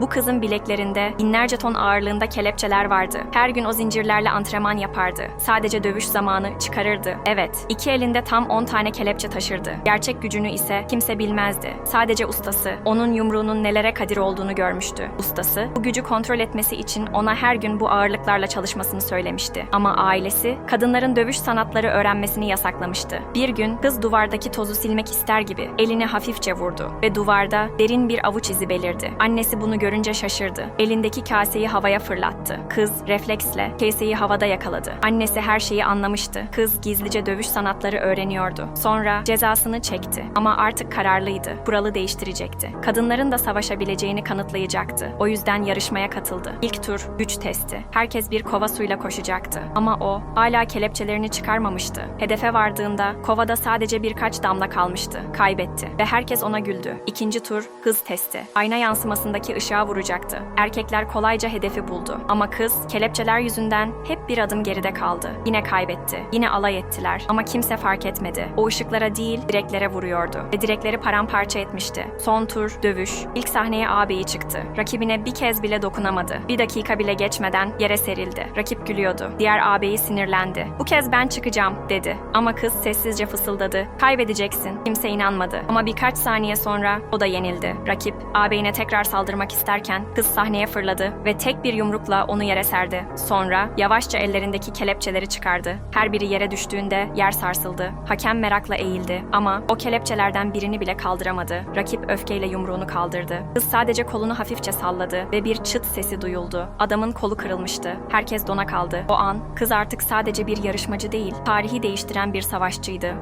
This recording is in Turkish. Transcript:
Bu kızın bileklerinde binlerce ton ağırlığında kelepçeler vardı. Her gün o zincirlerle antrenman yapardı. Sadece dövüş zamanı çıkarırdı. Evet, iki elinde tam 10 tane kelepçe taşırdı. Gerçek gücünü ise kimse bilmezdi. Sadece ustası, onun yumruğunun nelere kadir olduğunu görmüştü. Ustası, bu gücü kontrol etmesi için ona her gün bu ağırlıklarla çalışmasını söylemişti. Ama ailesi, kadınların dövüş sanatları öğrenmesini yasaklamıştı. Bir gün kız duvardaki tozu silmek ister gibi elini hafifçe vurdu ve duvarda derin bir avuç izi belirdi. Annesi bunu görünce şaşırdı. Elindeki kaseyi havaya fırlattı. Kız refleksle kaseyi havada yakaladı. Annesi her şeyi anlamıştı. Kız gizlice dövüş sanatları öğreniyordu. Sonra cezasını çekti ama artık kararlıydı. Kuralı değiştirecekti. Kadınların da savaşabileceğini kanıtlayacaktı. O yüzden yarışmaya katıldı. İlk tur güç testi. Herkes bir kova suyla koşacaktı. Ama o hala kelepçelerini çıkarmamıştı. Hedefe vardığında kovada sadece birkaç damla kalmıştı. Kaybetti ve herkes ona güldü. İkinci tur hız testi. Ayna yansımasındaki ışığa vuracaktı. Erkekler kolayca hedefi buldu. Ama kız kelepçeler yüzünden hep bir adım geride kaldı. Yine kaybetti. Yine alay ettiler. Ama kimse fark etmedi. O ışıklara değil direklere vuruyordu. Ve direkleri paramparça etmişti. Son tur dövüş. İlk sahneye ağabeyi çıktı. Rakibine bir kez bile dokunamadı. Bir dakika bile geçmeden yere serildi. Rakip gülüyordu. Diğer ağabeyi sinirlendi. Bu kez ben çıkacağım dedi. Ama kız sessizce fısıldadı. Kaybedeceksin. Kimse inanmadı. Ama birkaç saniye sonra o da yenildi. Rakip ağabeyine tekrar saldırmak isterken kız sahneye fırladı ve tek bir yumrukla onu yere serdi. Sonra yavaşça ellerindeki kelepçeleri çıkardı. Her biri yere düştüğünde yer sarsıldı. Hakem merakla eğildi ama o kelepçelerden birini bile kaldıramadı. Rakip öfkeyle yumruğunu kaldırdı. Kız sadece kolunu hafifçe salladı ve bir çıt sesi duyuldu. Adamın kolu kırılmıştı. Herkes dona kaldı. O an kız artık sadece bir yarışmacı değil, tarihi değiştiren bir savaşçıydı.